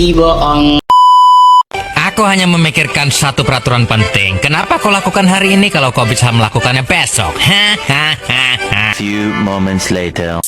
dibohong. Aku hanya memikirkan satu peraturan penting. Kenapa kau lakukan hari ini kalau kau bisa melakukannya besok? Hahaha. Few moments later.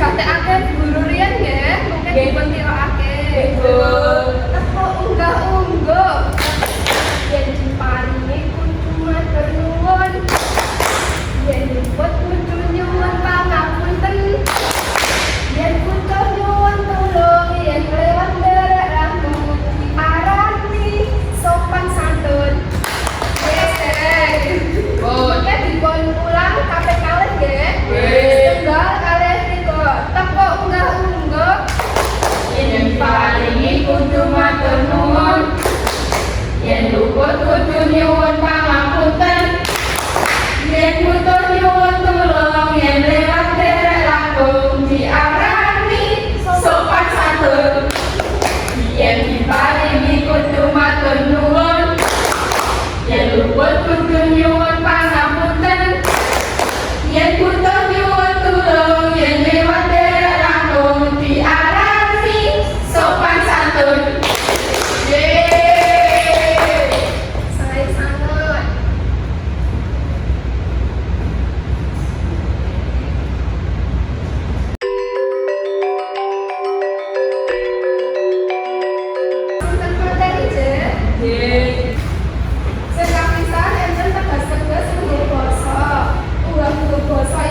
digatekake guru ya nggih, mungkin dipuntirokake. Betul. because I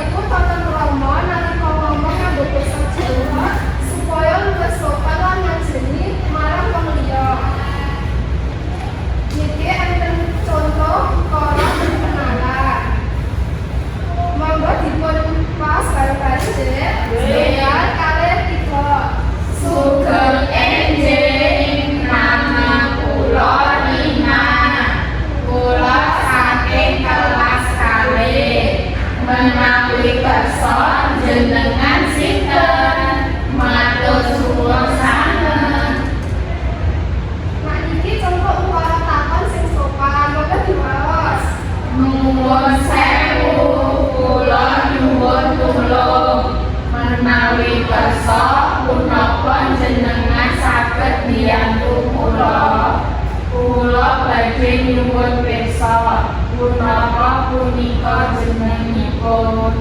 menawi kersa punapa jenengan sakit biyantu kula. Kula badhe nyuwun pirsa punapa punika jenengipun.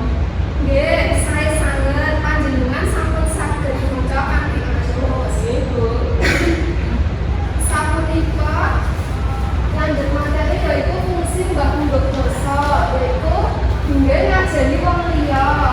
Nggih saya sanget panjenengan sampun saged maca kanthi asus niku sapunika lanjut materi yaiku fungsi mbah mundhut dosa yaiku hingga ngajeni wong liya.